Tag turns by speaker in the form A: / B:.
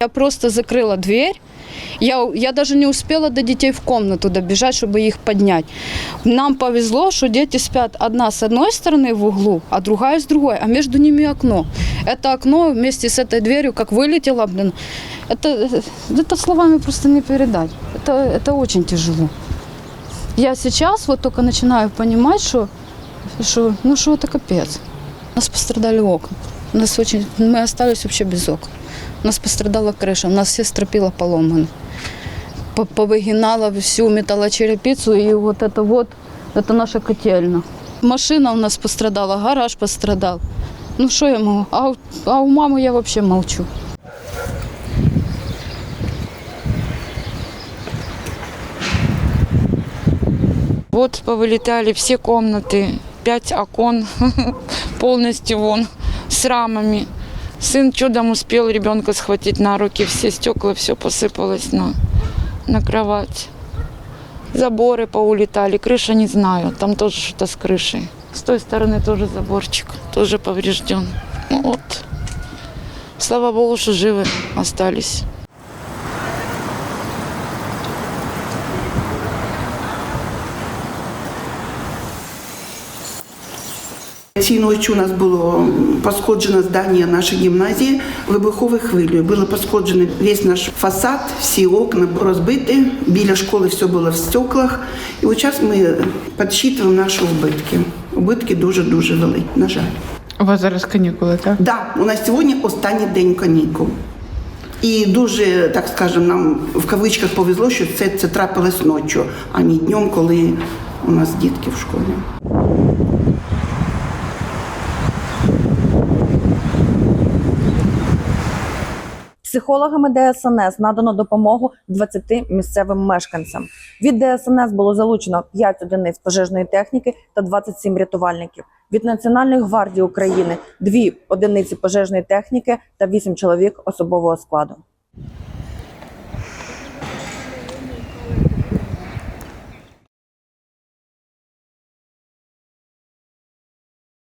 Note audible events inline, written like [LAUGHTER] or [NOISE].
A: Я просто закрыла дверь. Я, я даже не успела до детей в комнату добежать, чтобы их поднять. Нам повезло, что дети спят одна с одной стороны в углу, а другая с другой, а между ними окно. Это окно вместе с этой дверью, как вылетело, блин, это, это словами просто не передать. Это, это очень тяжело. Я сейчас вот только начинаю понимать, что, что ну что это капец. У нас пострадали окна. У нас очень, мы остались вообще без окон. У нас пострадала крыша, у нас все стропила поломаны. По- Повыгинала всю металлочерепицу, и вот это вот, это наша котельна. Машина у нас пострадала, гараж пострадал. Ну что я могу? А, у- а у мамы я вообще молчу.
B: Вот повылетали все комнаты, пять окон [LAUGHS] полностью вон с рамами. Сын чудом успел ребенка схватить на руки, все стекла, все посыпалось на, на кровать. Заборы поулетали, крыша не знаю, там тоже что-то с крышей. С той стороны тоже заборчик, тоже поврежден. Ну вот. Слава Богу, что живы остались.
C: Цієї ночі у нас було пошкоджено здання нашої гімназії вибуховою хвилею. Було пошкоджено весь наш фасад, всі окна розбиті. Біля школи все було в стеклах. І от зараз ми підсчитуємо наші убитки. Убитки дуже-дуже великі, на жаль.
D: У вас зараз канікули, так?
C: Да, у нас сьогодні останній день канікул. І дуже, так скажемо, нам в кавичках повезло, що це, це трапилось ночі, а не днем, коли у нас дітки в школі.
E: Психологами ДСНС надано допомогу 20 місцевим мешканцям. Від ДСНС було залучено 5 одиниць пожежної техніки та 27 рятувальників. Від Національної гвардії України 2 одиниці пожежної техніки та 8 чоловік особового складу.